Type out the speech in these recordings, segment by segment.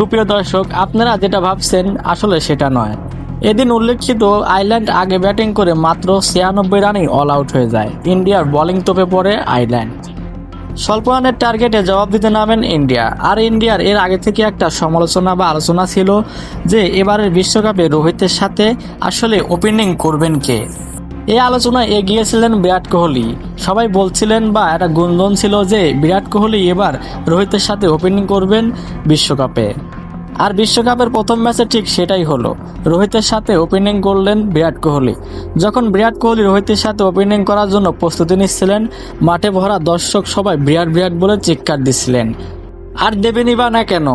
সুপ্রিয় দর্শক, আপনারা যেটা ভাবছেন আসলে সেটা নয়। এদিন উল্লেখিত আইল্যান্ড আগে ব্যাটিং করে মাত্র ছিয়ানব্বই রানেই অল আউট হয়ে যায়। ইন্ডিয়ার বোলিং তোপে পড়ে আইল্যান্ড। স্বল্প রানের টার্গেটে জবাব দিতে নামেন ইন্ডিয়া। আর ইন্ডিয়ার এর আগে থেকে একটা সমালোচনা বা আলোচনা ছিল যে এবারের বিশ্বকাপে রোহিতের সাথে আসলে ওপেনিং করবেন কে। এই আলোচনায় এগিয়েছিলেন বিরাট কোহলি। সবাই বলছিলেন বা একটা গুঞ্জন ছিল যে বিরাট কোহলি এবার রোহিতের সাথে ওপেনিং করবেন বিশ্বকাপে। আর বিশ্বকাপের প্রথম ম্যাচে ঠিক সেটাই হলো। রোহিতের সাথে ওপেনিং করলেন বিরাট কোহলি। যখন বিরাট কোহলি রোহিতের সাথে ওপেনিং করার জন্য প্রস্তুতি নিচ্ছিলেন, মাঠে ভরা দর্শক সবাই বিরাট বিরাট বলে চিৎকার দিচ্ছিলেন। আর দেবেনি বা না কেন?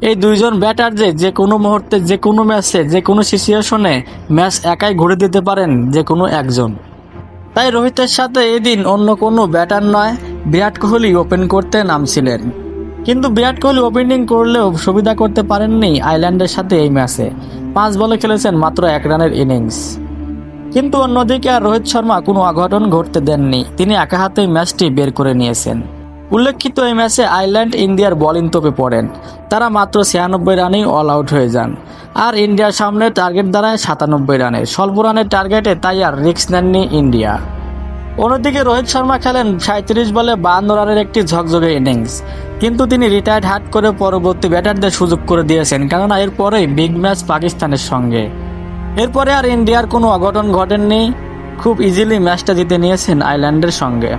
এই দুইজন ব্যাটার যে যে কোনো মুহূর্তে, যে কোনো ম্যাচে, যে কোনো সিচুয়েশনে ম্যাচ একাই ঘুরে দিতে পারেন যে কোনো একজন। তাই রোহিতের সাথে এদিন অন্য কোনো ব্যাটার নয়, বিরাট কোহলি ওপেন করতে নামছিলেন। কিন্তু বিরাট কোহলি ওপেনিং করলেও সুবিধা করতে পারেননি আইল্যান্ডের সাথে এই ম্যাচে। পাঁচ বলে খেলেছেন মাত্র এক রানের ইনিংস। কিন্তু অন্যদিকে আর রোহিত শর্মা কোনো অঘটন ঘটতে দেননি। তিনি একা হাতেই ম্যাচটি বের করে নিয়েছেন। উল্লেখিত এই ম্যাচে আইল্যান্ড ইন্ডিয়ার বোলিং তোপে পড়েন। তারা মাত্র ছিয়ানব্বই রানেই অল আউট হয়ে যান। আর ইন্ডিয়ার সামনে টার্গেট দাঁড়ায় সাতানব্বই রানের। স্বল্প রানের টার্গেটে তাই আর রিস্ক নেননি ইন্ডিয়া। অন্যদিকে রোহিত শর্মা খেলেন সাঁত্রিশ বলে বান্ন রানের একটি ঝকঝকে ইনিংস। কিন্তু তিনি রিটায়ার্ড হাট করে পরবর্তী ব্যাটারদের সুযোগ করে দিয়েছেন, কেননা এরপরেই বিগ ম্যাচ পাকিস্তানের সঙ্গে। এরপরে আর ইন্ডিয়ার কোনো অঘটন ঘটেননি। খুব ইজিলি ম্যাচটা জিতে নিয়েছেন আইল্যান্ডের সঙ্গে।